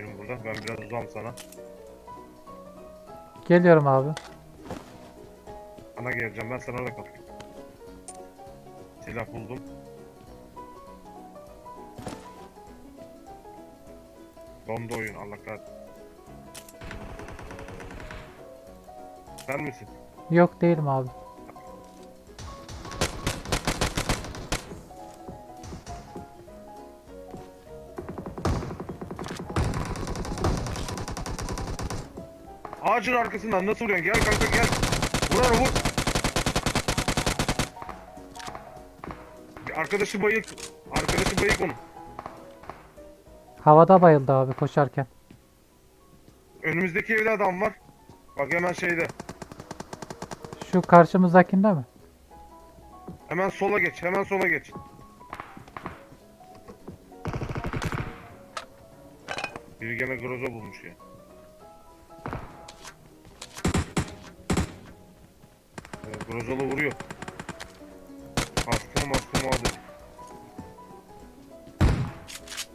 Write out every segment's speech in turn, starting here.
benim burada. Ben biraz uzağım sana. Geliyorum abi. Sana geleceğim ben sana da kal. Silah buldum. Dondu oyun Allah kahretsin. Sen misin? Yok değilim abi. Ağacın arkasından nasıl vuruyorsun? Gel kanka gel. Vur onu vur. Arkadaşı bayık. Arkadaşı bayık onun. Havada bayıldı abi koşarken. Önümüzdeki evde adam var. Bak hemen şeyde. Şu karşımızdakinde mi? Hemen sola geç. Hemen sola geç. Biri gene groza bulmuş ya. Grozalı vuruyor. Askım askım aldı.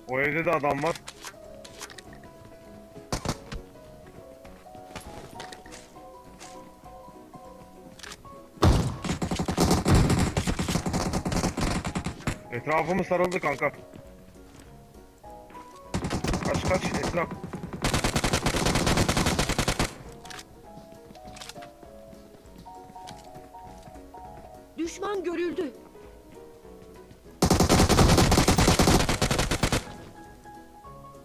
O evde de adam var. Etrafımız sarıldı kanka. Kaç kaç etraf. Görüldü.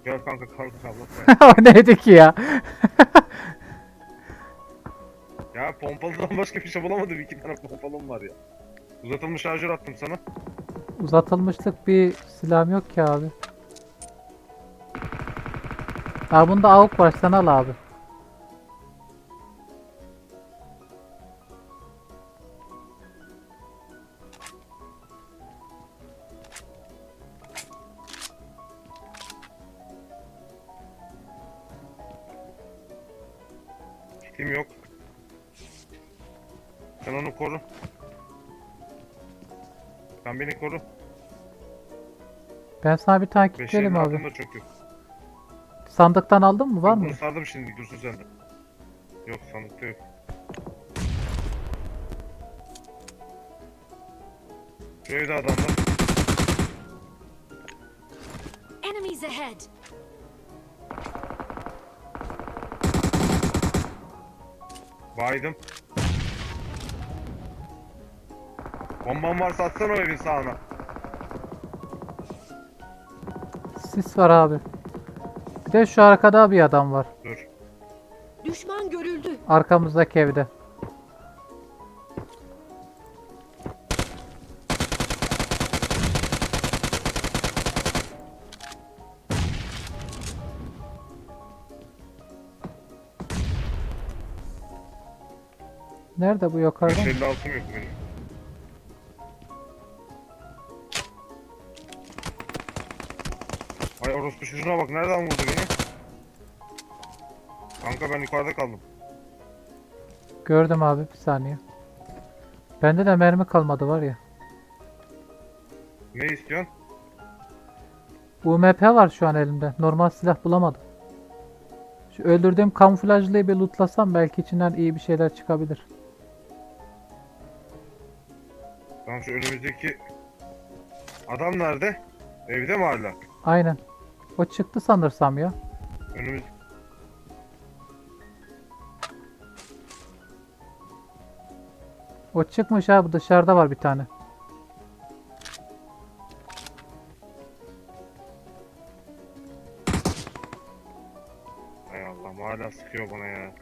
Gel kanka kanka Allah o neydi ki ya? Ya pompalıdan başka bir şey bulamadım. İki tane pompalım var ya. Uzatılmış şarjör attım sana. Uzatılmışlık bir silahım yok ki abi. Aa bunda avuk var sen al abi. Ben sana bir kitlerim abi. çok yok. Sandıktan aldın mı var mı? Bunu sardım şimdi dursun sende. Yok sandıkta yok. Şu evde adam var. Enemies ahead. Baydım. Bomban varsa atsana o evin sağına. Sis var abi. Bir de şu arkada bir adam var. Dur. Düşman görüldü. Arkamızdaki evde. Nerede bu yukarıda? mı? 556'm orospu çocuğuna bak nereden vurdu beni? Kanka ben yukarıda kaldım. Gördüm abi bir saniye. Bende de mermi kalmadı var ya. Ne istiyorsun? UMP var şu an elimde. Normal silah bulamadım. Şu öldürdüğüm kamuflajlıyı bir lootlasam belki içinden iyi bir şeyler çıkabilir. Tamam şu önümüzdeki adam nerede? Evde mi hala? Aynen. O çıktı sanırsam ya. Önümüz O çıkmış abi dışarıda var bir tane. Hay Allah'ım hala sıkıyor bana ya.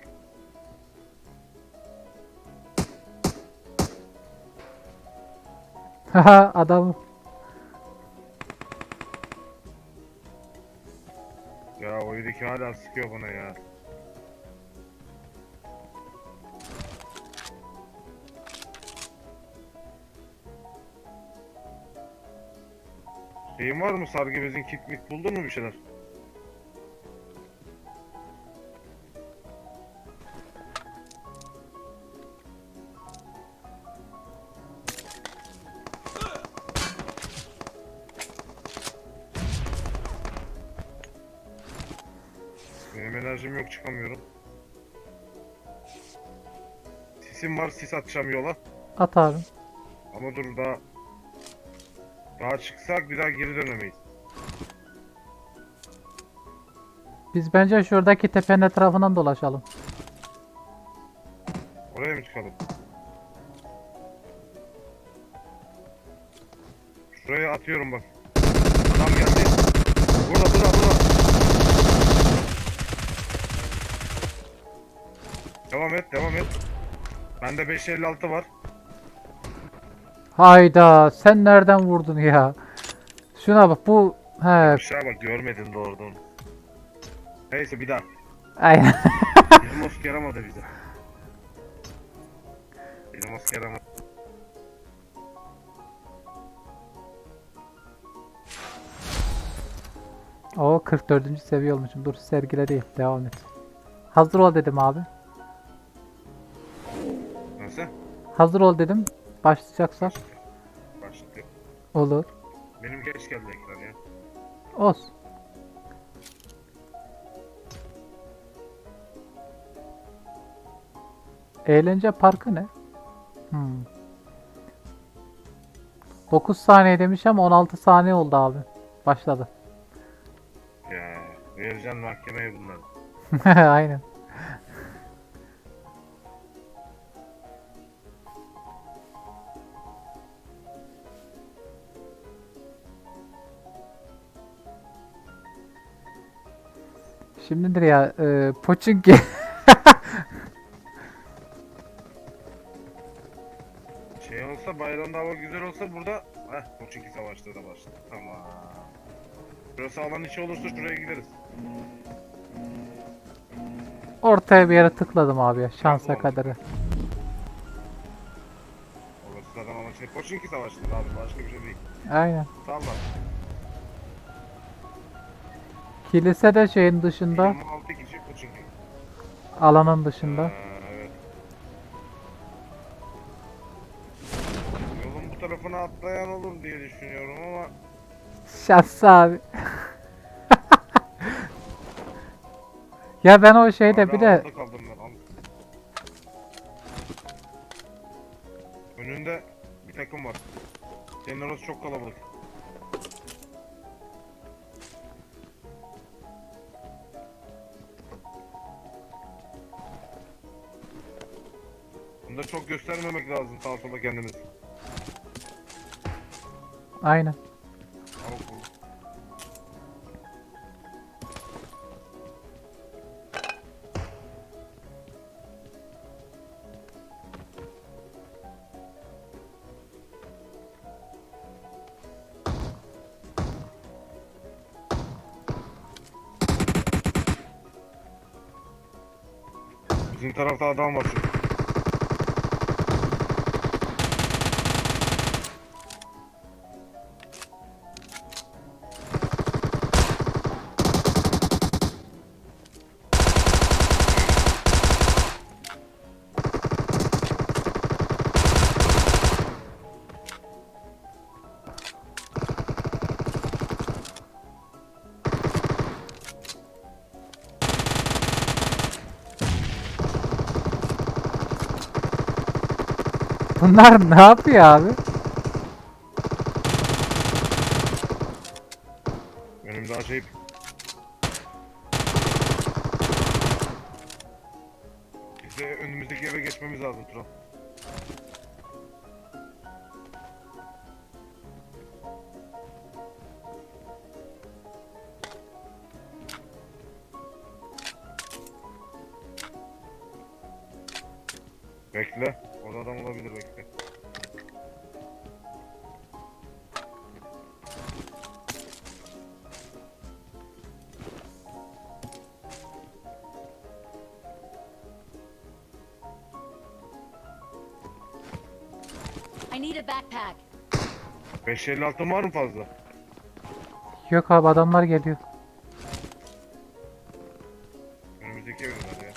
Haha adam. Evdeki hala sıkıyor bana ya. Şeyin var mı sargı bezin kit mit buldun mu bir şeyler? Var sis atacağım yola. At abi. Ama dur daha... Daha çıksak bir daha geri dönemeyiz. Biz bence şuradaki tepenin etrafından dolaşalım. Oraya mı çıkalım? Şuraya atıyorum bak. Adam geldi. Burada burada burada. Devam et devam et. Bende 556 var. Hayda sen nereden vurdun ya? Şuna bak bu he Aşağı bak görmedin doğrudan. Neyse bir daha. aynen. Bizim Osk yaramadı bize. Bizim Osk yaramadı. O 44. seviye olmuşum. Dur sergile değil. Devam et. Hazır ol dedim abi. Nasıl? Hazır ol dedim. Başlayacaksak Başladı. olur. Benim geç geldi ekran ya. Olsun. Eğlence parkı ne? Hmm. 9 saniye demiş ama 16 saniye oldu abi. Başladı. Ya vereceğim mahkemeye bunları. Aynen. Şimdidir ya e, Pochinki Şey olsa bayramda hava güzel olsa burada Heh Koçinki savaşları da başladı. Tamam. Burası alan içi olursa şuraya gideriz. ortaya bir yere tıkladım abi ya şansa Tamam. kaderi. Orası zaten alan içi. Koçinki savaşları abi başka bir şey değil. Aynen. Salla. Kilise de şeyin dışında, 26 kişi Koçinki. alanın dışında. Ha, evet. Yolun bu tarafına atlayan olur diye düşünüyorum ama Şahsı abi. ya ben o şeyde bir de kaldım ben. al. Önünde bir takım var. Senin orası çok kalabalık. Bunda çok göstermemek lazım sağa sola kendimiz. aynen. Bizim tarafta adam var çünkü. Bunlar ne yapıyor abi? I need a backpack. 556 var mı fazla? Yok abi adamlar geliyor. Önümüzdeki evler ya.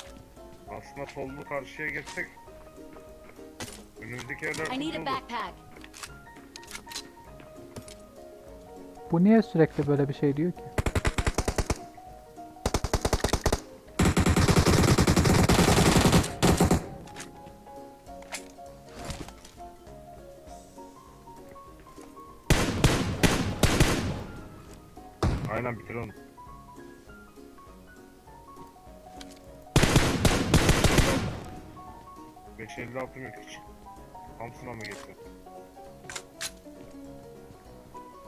Aslında sollu karşıya geçsek bu niye sürekli böyle bir şey diyor ki? Aynen bitir onu. Beş elli altı mülk için. Thompson'a mı geçti?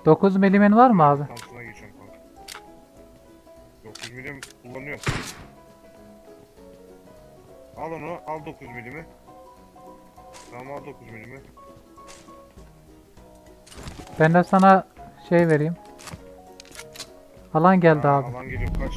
9 milimin var mı abi? Thompson'a geçiyorum kanka. 9 milim kullanıyorum. Al onu, al 9 milimi. Tamam al 9 milimi. Ben de sana şey vereyim. Alan geldi abi. Alan geliyor. Kaç.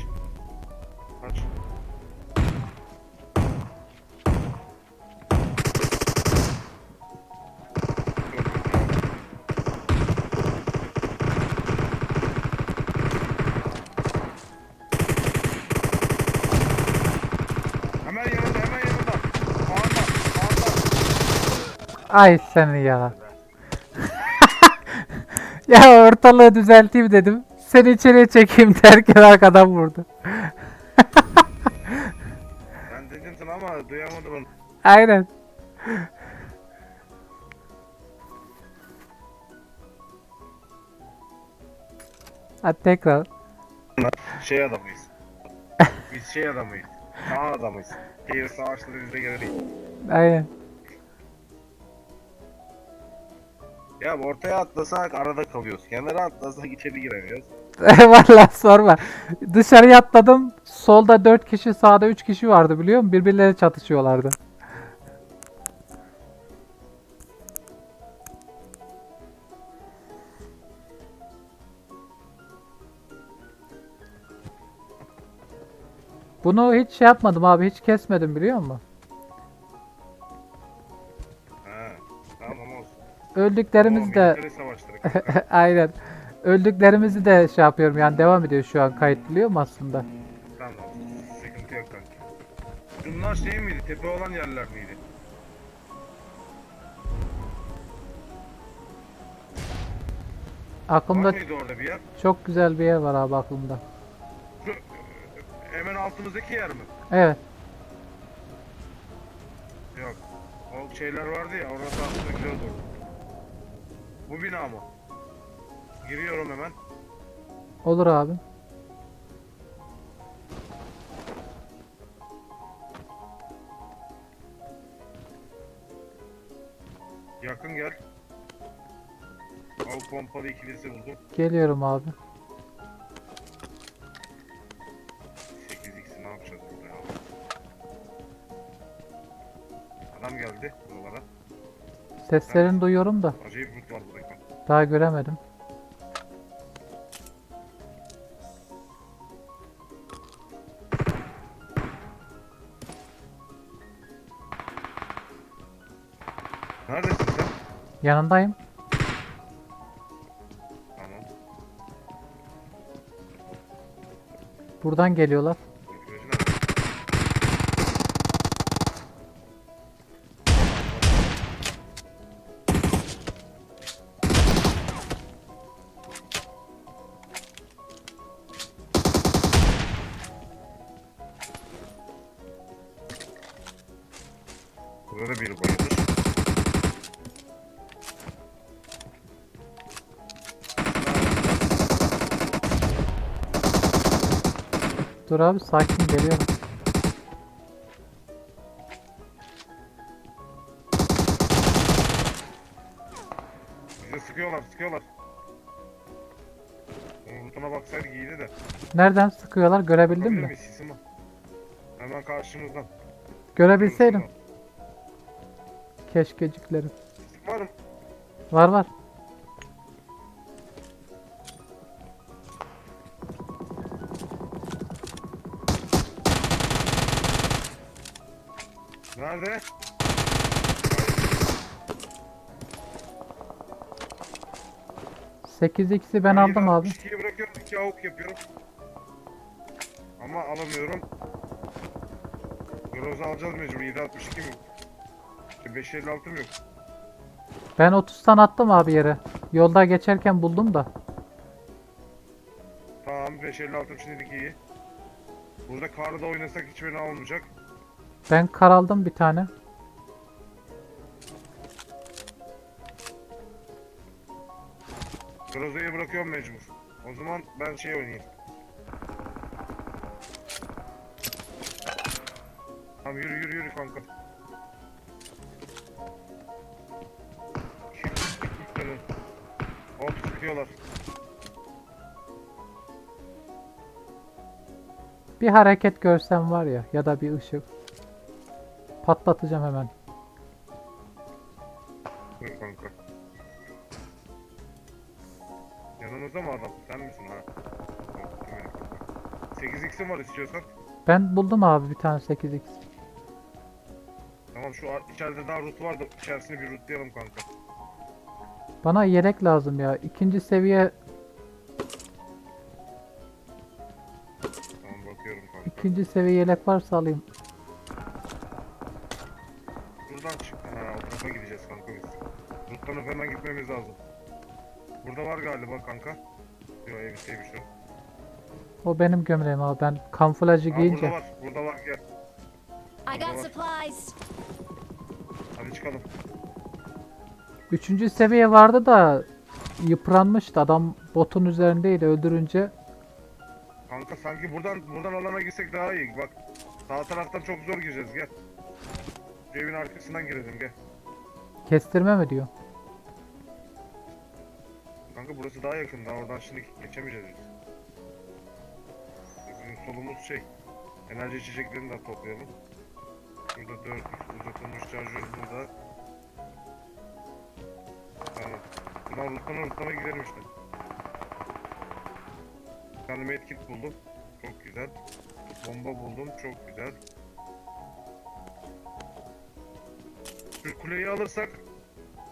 Ay seni ya. ya ortalığı düzelteyim dedim. Seni içeriye çekeyim derken arkadan vurdu. Ben dedim sana ama duyamadım onu. Aynen. Hadi tekrar. Şey adamıyız. Biz şey adamıyız. Sağ adamıyız. Şehir savaşları bizde göre değil. Aynen. Ya ortaya atlasak arada kalıyoruz. Kenara atlasak içeri giremiyoruz. Vallahi sorma. Dışarıya atladım. Solda 4 kişi, sağda 3 kişi vardı biliyor musun? Birbirleri çatışıyorlardı. Bunu hiç şey yapmadım abi, hiç kesmedim biliyor musun? Öldüklerimiz de aynen. Öldüklerimizi de şey yapıyorum yani devam ediyor şu an kayıt biliyor musun aslında? tamam. Sıkıntı yok kanka. Bunlar şey miydi? Tepe olan yerler miydi? Aklımda Var mıydı orada bir yer? çok güzel bir yer var abi aklımda. Şu, hemen altımızdaki yer mi? Evet. Yok. O şeyler vardı ya orası aslında güzel oldu. Bu bina mı? Giriyorum hemen. Olur abi. Yakın gel. Av pompalı ikilisi buldum. Geliyorum abi. 8x'i ne yapacağız burada ya? Adam geldi buralara. Seslerini duyuyorum da daha göremedim. Neredesin sen? Yanındayım. Tamam. Buradan geliyorlar. Dur abi sakin geliyorum. Bize sıkıyorlar, sıkıyorlar. Lootuna baksaydık iyiydi de. Nereden sıkıyorlar görebildin Bakabilir mi? miyiz Sisim o? Hemen karşımızdan. Görebilseydim. Keşkeciklerim. Sisim var mı? Var var. Nerede? 8x'i ben aldım abi. 2'yi bırakıyorum, 2 avuk yapıyorum. Ama alamıyorum. Groza alacağız mecbur, 762 mi? 556 mı yok? Ben 30'tan attım abi yere. Yolda geçerken buldum da. Tamam 556 şimdilik iyi. Burada karda oynasak hiç beni almayacak. Ben kar aldım bir tane. Groza'yı bırakıyorum mecbur. O zaman ben şey oynayayım. Tamam yürü yürü yürü kanka. Hop sıkıyorlar. Bir hareket görsem var ya ya da bir ışık. Patlatacağım hemen. Buyur kanka. Yanımızda mı adam? Sen misin ha? Yok, değil mi? 8x'im var istiyorsan. Ben buldum abi bir tane 8x. Tamam şu ar- içeride daha root var da içerisini bir rootlayalım kanka. Bana yelek lazım ya. İkinci seviye Tamam bakıyorum kanka. ikinci seviye yelek varsa alayım. Var galiba kanka. Yok elbiseymiş o. O benim gömleğim abi. Ben kamuflajı Aa, giyince. burada var. Burada var gel. I got supplies. Hadi çıkalım. Üçüncü seviye vardı da yıpranmıştı. Adam botun üzerindeydi öldürünce. Kanka sanki buradan buradan alana gitsek daha iyi. Bak sağ taraftan çok zor gireceğiz gel. Evin arkasından girelim gel. Kestirme mi diyor. Kanka burası daha yakın daha oradan şimdi geçemeyeceğiz biz. Bizim solumuz şey. Enerji içeceklerini de toplayalım. Burada 4 uzatılmış şarjör burada. Tamam. Buradan rutlana rutlana gidelim işte. Bir tane medkit buldum. Çok güzel. Bomba buldum. Çok güzel. Şu kuleyi alırsak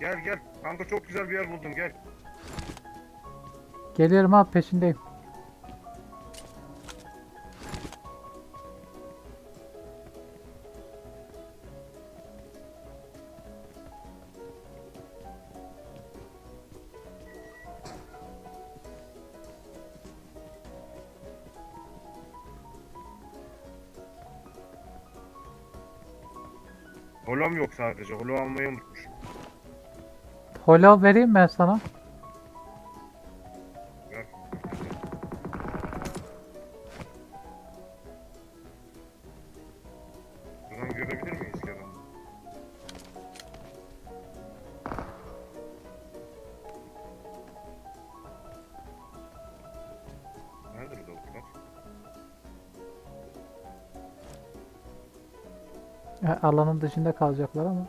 Gel gel. Kanka çok güzel bir yer buldum gel. Geliyorum abi peşindeyim. Holom yok sadece. Holo almayı unutmuş. Hola vereyim ben sana. Ha, Alanın dışında kalacaklar ama.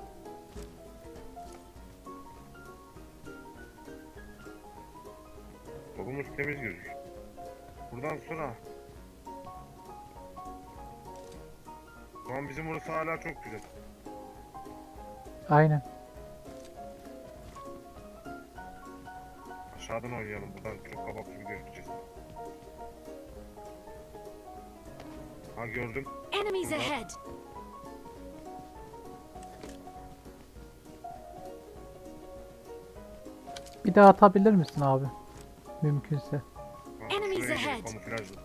Solumuz temiz gözüküyor. Buradan sonra... Şu an bizim burası hala çok güzel. Aynen. Aşağıdan oynayalım. Buradan çok kabak gibi gözükeceğiz. Ha gördüm. Enemies ahead. Bir daha atabilir misin abi? Mümkünse. Enemies ahead. Kamuflajlı.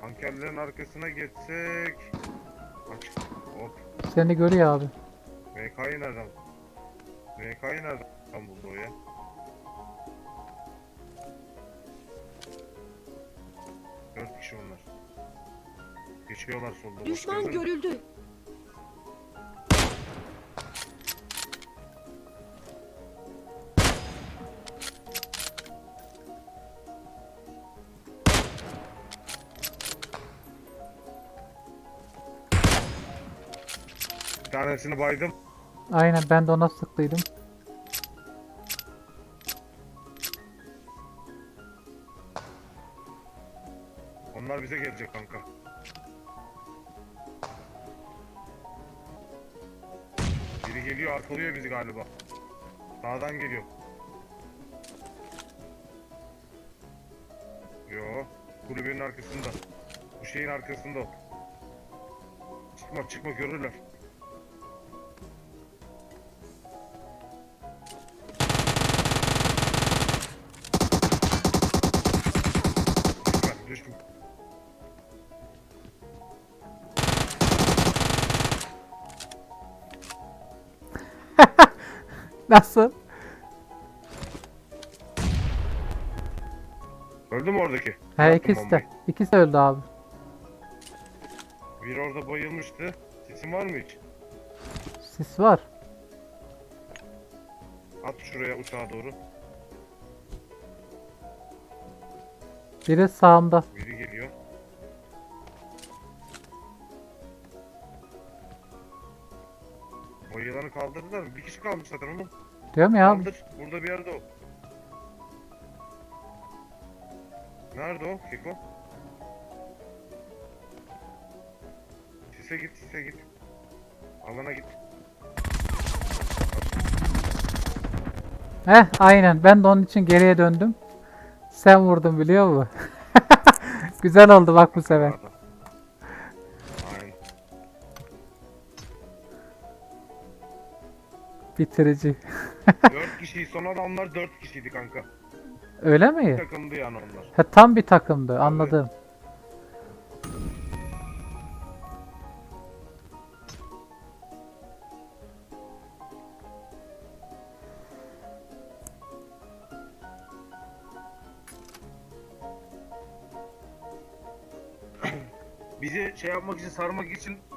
Tankerlerin arkasına geçsek... Aç. Hop. Seni görüyor abi. MK'yı nereden? MK'yı nereden buldu o ya? Dört kişi onlar. Geçiyorlar solda. Düşman görüldü. Tanesini baydım. Aynen ben de ona sıktıydım. Onlar bize gelecek kanka. Biri geliyor arkalıyor bizi galiba. Sağdan geliyor. Yo, kulübenin arkasında. Bu şeyin arkasında o. Çıkma çıkma görürler. Nasıl? Öldü mü oradaki? He Bıraktım ikisi de. İkisi de öldü abi. Biri orada bayılmıştı. Sesin var mı hiç? Sis var. At şuraya uçağa doğru. Biri sağımda. Biri geliyor. O yılanı kaldırdılar mı? Bir kişi kalmış zaten oğlum. Diyorum ya. Kaldır. Burada bir yerde o. Nerede o Keko? Sise git, sise git. Alana git. Heh aynen. Ben de onun için geriye döndüm. Sen vurdun biliyor musun? Güzel oldu bak bu sefer. Bitirici. Dört kişiyi son adamlar dört kişiydi kanka. Öyle mi? Takımdı yani onlar. Ha, tam bir takımdı anladım. Bizi şey yapmak için sarmak için